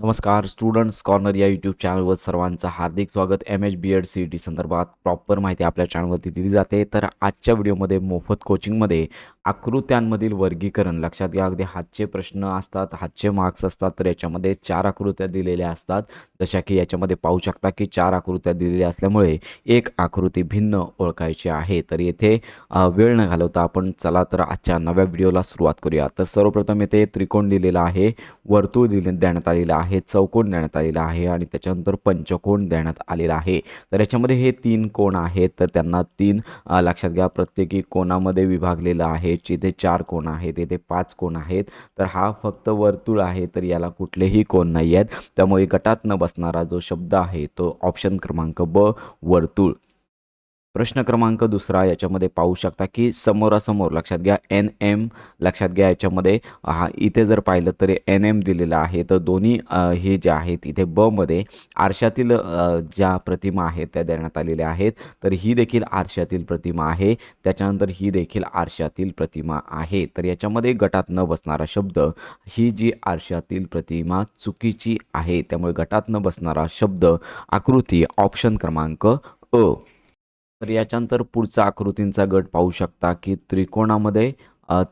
नमस्कार students corner या YouTube चॅनलवर सर्वांचं हार्दिक स्वागत. M H B Ed C E T संदर्भात प्रॉपर माहिती आपल्या चॅनलवरती दिली जाते. तर आजच्या व्हिडिओमध्ये मोफत कोचिंगमध्ये आकृत्यांमधील वर्गीकरण. लक्षात घ्या अगदी हातचे प्रश्न असतात हातचे मार्क्स असतात तर याच्यामध्ये चार आकृत्या दिलेल्या असतात. जशा की याच्यामध्ये पाहू शकता की चार आकृत्या दिलेल्या असल्यामुळे एक आकृती भिन्न ओळखायची आहे. तर येथे वेळ न घालवता आपण चला तर आजच्या नव्या व्हिडिओला सुरुवात करूया. तर सर्वप्रथम येथे त्रिकोण दिलेला आहे वर्तुळ दिले देण्यात आलेलं आहे चौकोन देण्यात आलेला आहे आणि त्याच्यानंतर पंचकोण देण्यात आलेला आहे. तर याच्यामध्ये हे तीन कोण आहेत तर त्यांना तीन लक्षात घ्या प्रत्येकी कोणामध्ये विभागलेलं आहे जिथे चार कोण आहेत येथे पाच कोण आहेत तर हा फक्त वर्तुळ आहे तर याला कुठलेही कोण नाही आहेत. त्यामुळे गटात न बसणारा जो शब्द आहे तो ऑप्शन क्रमांक ब वर्तुळ. प्रश्न क्रमांक दुसरा याच्यामध्ये पाहू शकता की समोरासमोर लक्षात घ्या एन एम लक्षात घ्या याच्यामध्ये. हा इथे जर पाहिलं तर एन एम दिलेलं आहे. तर दोन्ही हे जे आहेत इथे बमध्ये आरशातील ज्या प्रतिमा आहेत त्या देण्यात आलेल्या आहेत. तर ही देखील आरशातील प्रतिमा आहे. त्याच्यानंतर ही देखील आरशातील प्रतिमा आहे. तर याच्यामध्ये गटात न बसणारा शब्द ही जी आरशातील प्रतिमा चुकीची आहे त्यामुळे गटात न बसणारा शब्द आकृती ऑप्शन क्रमांक अ. तर याच्यानंतर पुढचा आकृतींचा गट पाहू शकता की त्रिकोणामध्ये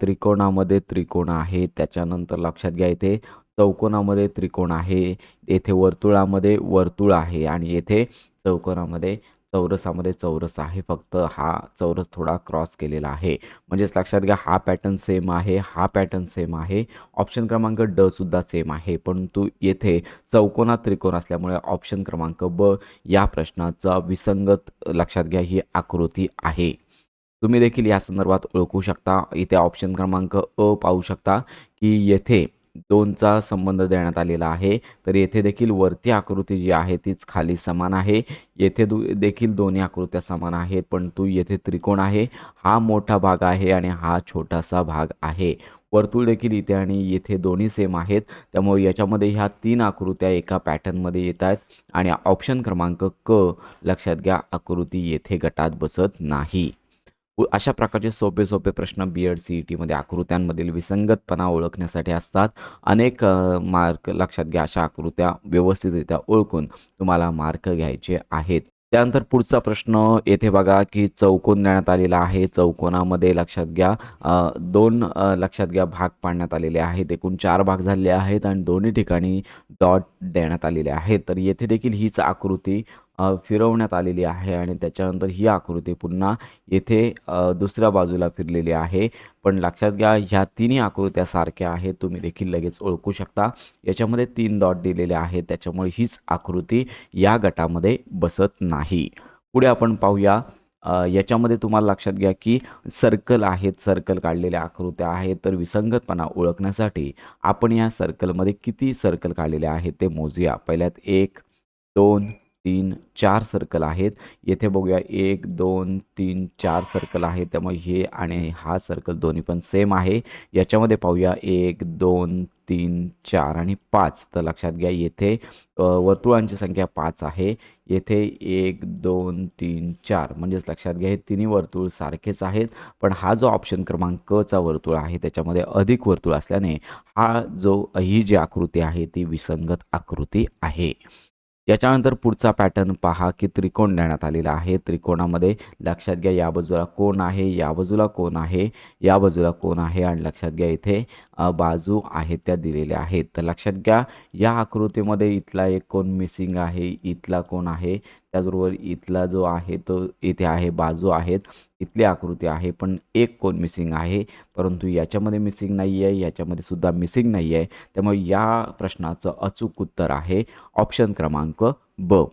त्रिकोणामध्ये त्रिकोण आहे. त्याच्यानंतर लक्षात घ्या इथे चौकोनामध्ये त्रिकोण आहे. येथे वर्तुळामध्ये वर्तुळ आहे आणि येथे चौकोनामध्ये चौरसामध्ये चौरस आहे. फक्त हा चौरस थोडा क्रॉस केलेला आहे. म्हणजेच लक्षात घ्या हा पॅटर्न सेम आहे हा पॅटर्न सेम आहे. ऑप्शन क्रमांक ड सुद्धा सेम आहे. परंतु येथे चौकोनात त्रिकोण असल्यामुळे ऑप्शन क्रमांक ब या प्रश्नाचा विसंगत लक्षात घ्या ही आकृती आहे. तुम्ही देखील या संदर्भात ओळखू शकता. इथे ऑप्शन क्रमांक अ पाहू शकता की येथे दोनचा संबंध देण्यात आलेला आहे. तर येथे देखील वरती आकृती जी आहे तीच खाली समान आहे. येथे दु देखील दोन्ही आकृत्या समान आहेत परंतु येथे त्रिकोण आहे. हा मोठा भाग आहे आणि हा छोटासा भाग आहे. वर्तुळ देखील इथे आणि येथे दोन्ही सेम आहेत. त्यामुळे याच्यामध्ये ह्या तीन आकृत्या एका पॅटर्नमध्ये येत आहेत. आणि ऑप्शन क्रमांक क लक्षात घ्या आकृती येथे गटात बसत नाही. अशा प्रकारचे सोपे सोपे प्रश्न बी एड सी ई टीमध्ये आकृत्यांमधील विसंगतपणा ओळखण्यासाठी असतात. अनेक मार्क लक्षात घ्या अशा आकृत्या व्यवस्थितरित्या ओळखून तुम्हाला मार्क घ्यायचे आहेत. त्यानंतर पुढचा प्रश्न येथे बघा की चौकोन देण्यात आलेला आहे. चौकोनामध्ये लक्षात घ्या दोन लक्षात घ्या भाग पाडण्यात आलेले आहेत. एकूण चार भाग झालेले आहेत आणि दोन्ही ठिकाणी डॉट देण्यात आलेले आहेत. तर येथे देखील हीच आकृती फिरवण्यात आलेली आहे आणि त्याच्यानंतर ही आकृती पुन्हा येथे दुसऱ्या बाजूला फिरलेली आहे. पण लक्षात घ्या ह्या तिन्ही आकृत्या सारख्या आहेत. तुम्ही देखील लगेच ओळखू शकता. याच्यामध्ये तीन डॉट दिलेले आहेत. त्याच्यामुळे हीच आकृती या गटामध्ये बसत नाही. पुढे आपण पाहूया. याच्यामध्ये तुम्हाला लक्षात घ्या की सर्कल आहेत. सर्कल काढलेल्या आकृत्या आहेत. तर विसंगतपणा ओळखण्यासाठी आपण या सर्कलमध्ये किती सर्कल काढलेले आहेत ते मोजूया. पहिल्यात एक दोन तीन चार सर्कल आहेत. येथे बघूया एक दोन तीन चार सर्कल आहे त्यामुळे हे आणि हा सर्कल दोन्ही पण सेम आहे. याच्यामध्ये पाहूया एक दोन तीन चार आणि पाच. तर लक्षात घ्या येथे वर्तुळांची संख्या पाच आहे. येथे एक दोन तीन चार. म्हणजेच लक्षात घ्या हे तिन्ही वर्तुळ सारखेच आहेत. पण हा जो ऑप्शन क्रमांक कचा वर्तुळ आहे त्याच्यामध्ये अधिक वर्तुळ असल्याने हा जो ही जी आकृती आहे ती विसंगत आकृती आहे. याच्यानंतर पुढचा पॅटर्न पहा की त्रिकोण देण्यात आलेला आहे. त्रिकोणामध्ये लक्षात घ्या या बाजूला कोण आहे या बाजूला कोण आहे या बाजूला कोण आहे आणि लक्षात घ्या इथे. बाजू आहेत त्या दिलेल्या आहेत. तर लक्षात घ्या या आकृतीमध्ये इथला एक कोण मिसिंग आहे इथला कोण आहे त्याचबरोबर इथला जो आहे तो इथे आहे बाजू आहेत इथली आकृती आहे पण एक कोण मिसिंग आहे परंतु याच्यामध्ये मिसिंग नाही आहे याच्यामध्ये सुद्धा मिसिंग नाही आहे. त्यामुळे या प्रश्नाचं अचूक उत्तर आहे ऑप्शन क्रमांक ब.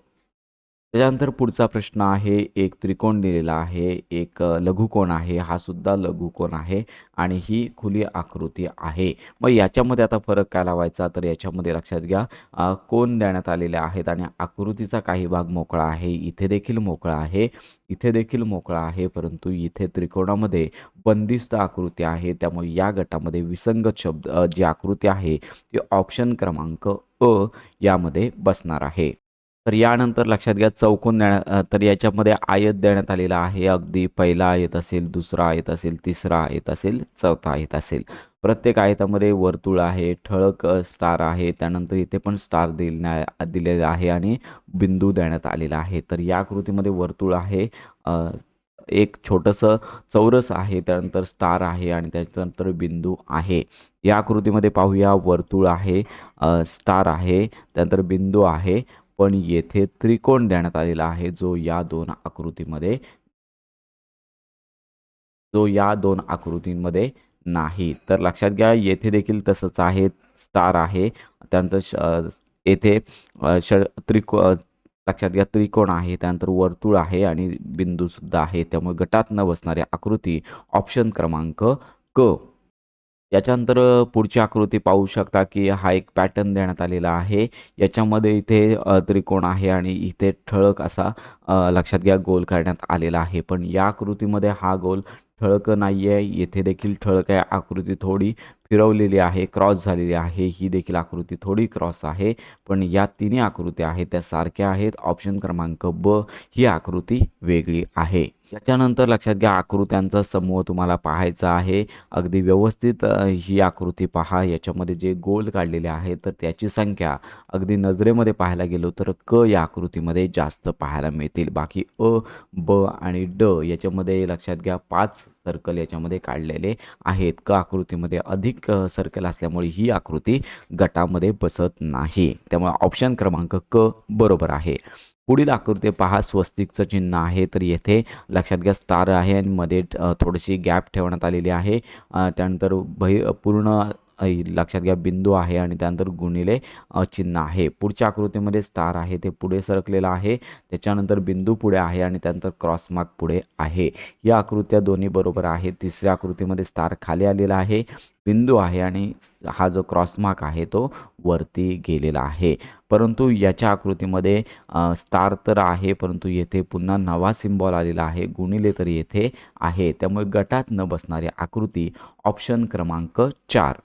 त्याच्यानंतर पुढचा प्रश्न आहे एक त्रिकोण दिलेला आहे एक लघुकोण आहे हा सुद्धा लघुकोण आहे आणि ही खुली आकृती आहे. मग याच्यामध्ये आता फरक काय लावायचा? तर याच्यामध्ये लक्षात घ्या कोण देण्यात आलेले आहेत आणि आकृतीचा काही भाग मोकळा आहे इथे देखील मोकळा आहे इथे देखील मोकळा आहे परंतु इथे त्रिकोणामध्ये बंदिस्त आकृती आहे त्यामुळे या गटामध्ये विसंगत शब्द जी आकृती आहे ती ऑप्शन क्रमांक अ यामध्ये बसणार आहे. तर यानंतर लक्षात घ्या चौकोन देण्यात तर याच्यामध्ये आयत देण्यात आलेला आहे. अगदी पहिला आयत असेल दुसरा आयत असेल तिसरा आयत असेल चौथा आयत असेल. प्रत्येक आयतामध्ये वर्तुळ आहे ठळक स्टार आहे. त्यानंतर इथे पण स्टार दिल्या दिलेला आहे आणि बिंदू देण्यात आलेला आहे. तर या कृतीमध्ये वर्तुळ आहे. एक छोटंसं चौरस आहे त्यानंतर स्टार आहे आणि त्याच्यानंतर बिंदू आहे. या आकृतीमध्ये पाहूया वर्तुळ आहे स्टार आहे त्यानंतर बिंदू आहे. पण येथे त्रिकोण देण्यात आलेला आहे जो या दोन आकृतीमध्ये जो या दोन आकृतींमध्ये नाही. तर लक्षात घ्या येथे देखील तसंच आहे स्टार आहे. त्यानंतर श येथे श ष त्रिको लक्षात घ्या त्रिकोण आहे त्यानंतर वर्तुळ आहे आणि बिंदूसुद्धा आहे. त्यामुळे गटात न बसणारी आकृती ऑप्शन क्रमांक क. याच्यानंतर पुढची आकृती पाहू शकता की हा एक पॅटर्न देण्यात आलेला आहे. याच्यामध्ये इथे त्रिकोण आहे आणि इथे ठळक असा लक्षात घ्या गोल करण्यात आलेला आहे. पण या आकृतीमध्ये हा गोल ठळक नाही आहे येथे देखील ठळक आहे. आकृती थोडी फिरवलेली आहे. क्रॉस झालेली आहे. ही देखील आकृती थोडी क्रॉस आहे. पण या तिन्ही आकृत्या आहेत. त्या सारख्या आहेत. ऑप्शन क्रमांक ब ही आकृती वेगळी आहे. याच्यानंतर लक्षात घ्या आकृत्यांचा समूह तुम्हाला पाहायचा आहे. अगदी व्यवस्थित ही आकृती पहा. याच्यामध्ये जे गोल काढलेले आहेत तर त्याची संख्या अगदी नजरेमध्ये पाहायला गेलो तर क या आकृतीमध्ये जास्त पाहायला मिळतील. बाकी अ ब आणि ड याच्यामध्ये लक्षात घ्या पाच सर्कल याच्यामध्ये काढलेले आहेत. क आकृतीमध्ये अधिक सर्कल असल्यामुळे ही आकृती गटामध्ये बसत नाही. त्यामुळे ऑप्शन क्रमांक क बरोबर आहे. पुढील आकृती पहा. स्वस्तिकचं चिन्ह आहे. तर येथे लक्षात घ्या स्टार आहे आणि मध्ये थोडीशी गॅप ठेवण्यात आलेली आहे. त्यानंतर भै पूर्ण लक्षात घ्या बिंदू आहे आणि त्यानंतर गुणिले चिन्ह आहे. पुढच्या आकृतीमध्ये स्टार आहे ते पुढे सरकलेलं आहे. त्याच्यानंतर बिंदू पुढे आहे आणि त्यानंतर क्रॉसमार्क पुढे आहे. या आकृत्या दोन्ही बरोबर आहेत. तिसऱ्या आकृतीमध्ये स्टार खाली आलेला आहे बिंदू आहे आणि हा जो क्रॉसमार्क आहे तो वरती गेलेला आहे. परंतु याच्या आकृतीमध्ये स्टार तर आहे परंतु येथे पुन्हा नवा सिम्बॉल आलेला आहे. गुणिले तर येथे आहे. त्यामुळे गटात न बसणारी आकृती ऑप्शन क्रमांक चार.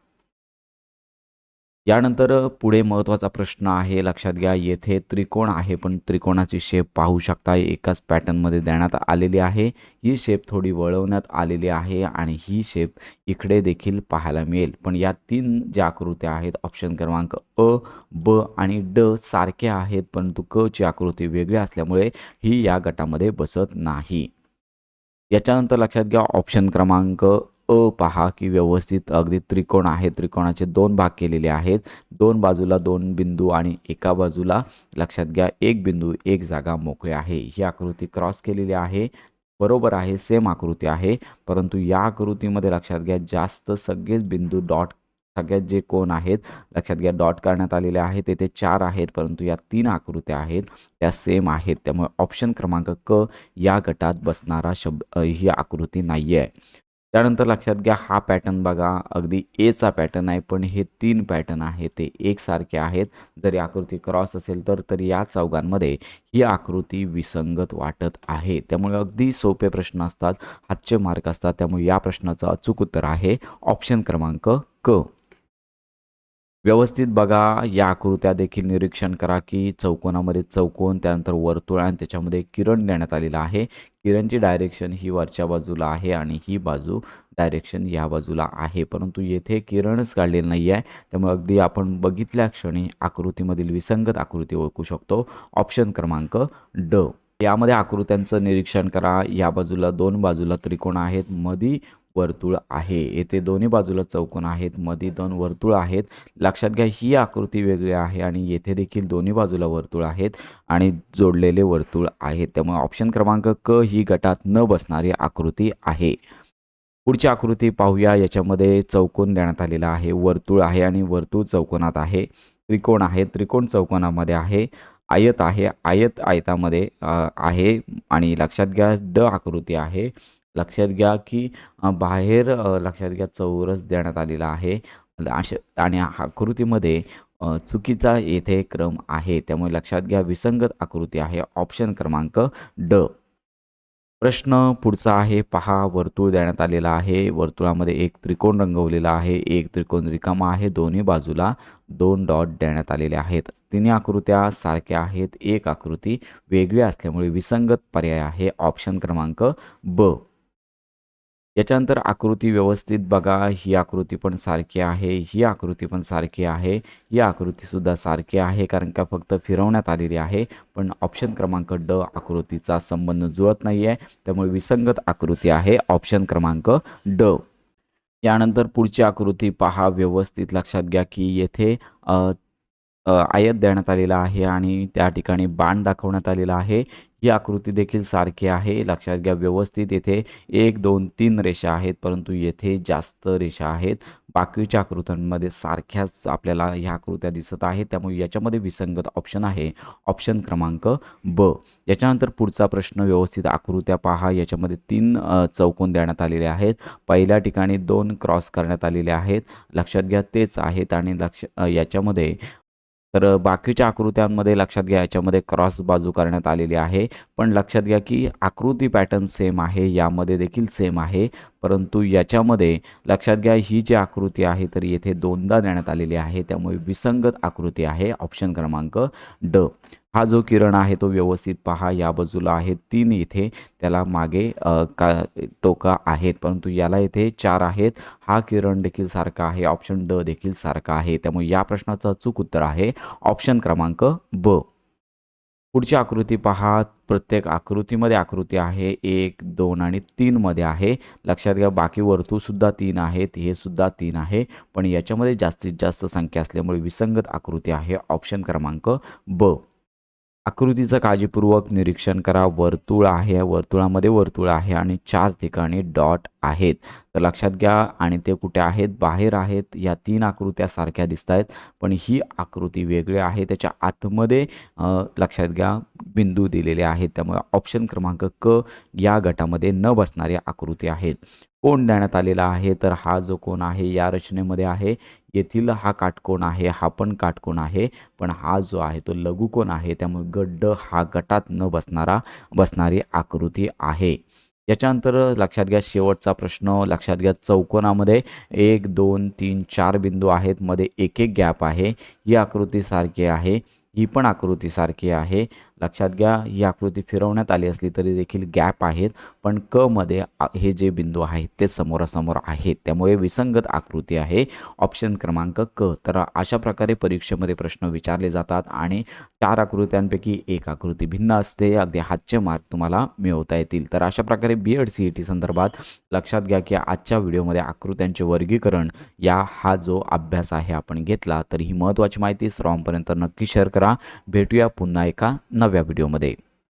यानंतर पुढे महत्त्वाचा प्रश्न आहे लक्षात घ्या येथे त्रिकोण आहे पण त्रिकोणाची शेप पाहू शकता एकाच पॅटर्नमध्ये देण्यात आलेली आहे. ही शेप थोडी वळवण्यात आलेली आहे आणि ही शेप इकडे देखील पाहायला मिळेल. पण या तीन ज्या आकृत्या आहेत ऑप्शन क्रमांक अ ब आणि ड सारख्या आहेत परंतु क ची आकृती वेगळी असल्यामुळे ही या गटामध्ये बसत नाही. याच्यानंतर लक्षात घ्या ऑप्शन क्रमांक अ पहा की व्यवस्थित अगदी त्रिकोण आहे त्रिकोणाचे दोन भाग केलेले आहेत. दोन बाजूला दोन बिंदू आणि एका बाजूला लक्षात घ्या एक बिंदू एक जागा मोकळी आहे. ही आकृती क्रॉस केलेली आहे. बरोबर आहे सेम आकृती आहे. परंतु या आकृतीमध्ये लक्षात घ्या जास्त सगळेच बिंदू डॉट सगळ्यात जे कोण आहेत लक्षात घ्या डॉट करण्यात आलेले आहेत. तेथे चार आहेत परंतु या तीन आकृत्या आहेत. त्या सेम आहेत. त्यामुळे ऑप्शन क्रमांक क या गटात बसणारा शब्द ही आकृती नाही आहे त्यानंतर लक्षात घ्या हा पॅटर्न बघा अगदी एचा पॅटर्न आहे पण हे तीन पॅटर्न आहे ते एकसारखे आहेत. जरी आकृती क्रॉस असेल तर तर या चौघांमध्ये ही आकृती विसंगत वाटत आहे. त्यामुळे अगदी सोपे प्रश्न असतात हातचे मार्क असतात त्यामुळे या प्रश्नाचं अचूक उत्तर आहे ऑप्शन क्रमांक क. व्यवस्थित बघा. या आकृत्या देखील निरीक्षण करा की चौकोनामध्ये चौकोन त्यानंतर वर्तुळ आणि त्याच्यामध्ये किरण देण्यात आलेलं आहे. किरणची डायरेक्शन ही वरच्या बाजूला आहे आणि ही बाजू डायरेक्शन या बाजूला आहे. परंतु येथे किरणच काढलेलं नाही आहे त्यामुळे अगदी आपण बघितल्या क्षणी आकृतीमधील विसंगत आकृती ओळखू शकतो. ऑप्शन क्रमांक ड. यामध्ये आकृत्यांचं निरीक्षण करा. या बाजूला दोन बाजूला त्रिकोण आहेत. मधी वर्तुळ आहे. येथे दोन्ही बाजूला चौकोन आहेत. मध्ये दोन वर्तुळ आहेत. लक्षात घ्या ही आकृती वेगळी आहे आणि येथे देखील दोन्ही बाजूला वर्तुळ आहेत आणि जोडलेले वर्तुळ आहेत त्यामुळे ऑप्शन क्रमांक क ही गटात न बसणारी आकृती आहे. पुढची आकृती पाहूया. याच्यामध्ये चौकोन देण्यात आलेला आहे. वर्तुळ आहे आणि वर्तुळ चौकोनात आहे. त्रिकोण आहे. त्रिकोण चौकोनामध्ये आहे. आयत आहे. आयत आयतामध्ये आहे आणि लक्षात घ्या ड आकृती आहे. लक्षात घ्या की बाहेर लक्षात घ्या चौरस देण्यात आलेला आहे. अशा आणि आकृतीमध्ये चुकीचा येथे क्रम आहे. त्यामुळे लक्षात घ्या विसंगत आकृती आहे. ऑप्शन क्रमांक ड. प्रश्न पुढचा आहे. पहा वर्तुळ देण्यात आलेला आहे. वर्तुळामध्ये एक त्रिकोण रंगवलेला आहे. एक त्रिकोण रिकामा आहे. दोन्ही बाजूला दोन डॉट देण्यात आलेले आहेत. तिन्ही आकृत्या सारख्या आहेत. एक आकृती वेगळी असल्यामुळे विसंगत पर्याय आहे. ऑप्शन क्रमांक ब. याच्यानंतर आकृती व्यवस्थित बघा. ही आकृती पण सारखी आहे ही आकृती पण सारखी आहे ही आकृतीसुद्धा सारखी आहे कारण का फक्त फिरवण्यात आलेली आहे. पण ऑप्शन क्रमांक ड आकृतीचा संबंध जुळत नाही आहे त्यामुळे विसंगत आकृती आहे ऑप्शन क्रमांक ड. यानंतर पुढची आकृती पहा व्यवस्थित लक्षात घ्या की येथे आयत देण्यात आलेला आहे आणि त्या ठिकाणी बाण दाखवण्यात आलेला आहे. ही आकृती देखील सारखी आहे. लक्षात घ्या व्यवस्थित येथे एक दोन तीन रेषा आहेत परंतु येथे जास्त रेषा आहेत. बाकीच्या आकृत्यांमध्ये सारख्याच आपल्याला ह्या आकृत्या दिसत आहेत. त्यामुळे याच्यामध्ये विसंगत ऑप्शन आहे. ऑप्शन क्रमांक ब याच्यानंतर पुढचा प्रश्न व्यवस्थित आकृत्या पहा. याच्यामध्ये तीन चौकोन देण्यात आलेले आहेत. पहिल्या ठिकाणी दोन क्रॉस करण्यात आलेले आहेत. लक्षात घ्या तेच आहेत आणि लक्ष याच्यामध्ये तर बाकीच्या आकृत्यांमध्ये लक्षात घ्या याच्यामध्ये क्रॉस बाजू करण्यात आलेली आहे. पण लक्षात घ्या की आकृती पॅटर्न सेम आहे यामध्ये देखील सेम आहे. परंतु याच्यामध्ये लक्षात घ्या ही जी आकृती आहे तर येथे दोनदा देण्यात आलेली आहे. त्यामुळे विसंगत आकृती आहे ऑप्शन क्रमांक ड हा जो किरण आहे तो व्यवस्थित पहा. या बाजूला आहे तीन इथे. त्याला मागे का टोका आहेत. परंतु याला येथे चार आहेत. हा किरण देखील सारखा आहे. ऑप्शन ड देखील सारखा आहे. त्यामुळे या प्रश्नाचं अचूक उत्तर आहे. ऑप्शन क्रमांक ब पुढची आकृती पहा. प्रत्येक आकृतीमध्ये आकृती आहे. एक दोन आणि तीनमध्ये आहे. लक्षात घ्या बाकी वर्तुळसुद्धा तीन आहेत. हे सुद्धा तीन आहे. पण याच्यामध्ये जास्तीत जास्त संख्या असल्यामुळे विसंगत आकृती आहे. ऑप्शन क्रमांक ब. आकृतीचं काळजीपूर्वक निरीक्षण करा. वर्तुळ आहे. वर्तुळामध्ये वर्तुळ आहे आणि चार ठिकाणी डॉट आहेत. तर लक्षात घ्या आणि ते कुठे आहेत? बाहेर आहेत. या तीन आकृत्या सारख्या दिसत आहेत पण ही आकृती वेगळी आहे. त्याच्या आतमध्ये लक्षात घ्या बिंदू दिलेले आहेत. त्यामुळे ऑप्शन क्रमांक क या गटामध्ये न बसणारी आकृती आहेत. कोण देण्यात आलेला आहे? तर हा जो कोण आहे या रचनेमध्ये आहे. येथील हा काटकोण आहे हा पण काटकोण आहे पण हा जो आहे तो लघुकोण आहे त्यामुळे गड्ड हा गटात न बसणारा बसणारी आकृती आहे. याच्यानंतर लक्षात घ्या शेवटचा प्रश्न लक्षात घ्या चौकोनामध्ये एक दोन तीन चार बिंदू आहेत मध्ये एक एक गॅप आहे. ही आकृती सारखी आहे ही पण आकृती सारखी आहे. लक्षात घ्या ही आकृती फिरवण्यात आली असली तरी देखील गॅप आहेत पण क मध्ये हे जे बिंदू आहेत ते समोरासमोर आहेत. त्यामुळे विसंगत आकृती आहे. ऑप्शन क्रमांक क. तर अशा प्रकारे परीक्षेमध्ये प्रश्न विचारले जातात आणि चार आकृत्यांपैकी एक आकृती भिन्न असते. अगदी हातचे मार्क तुम्हाला मिळवता येतील. तर अशा प्रकारे B Ed C E T संदर्भात लक्षात घ्या की आजच्या व्हिडिओमध्ये आकृत्यांचे वर्गीकरण या हा जो अभ्यास आहे आपण घेतला तर ही महत्त्वाची माहिती सर्वांपर्यंत नक्की शेअर करा. भेटूया पुन्हा एका नव्या व्हिडिओमध्ये.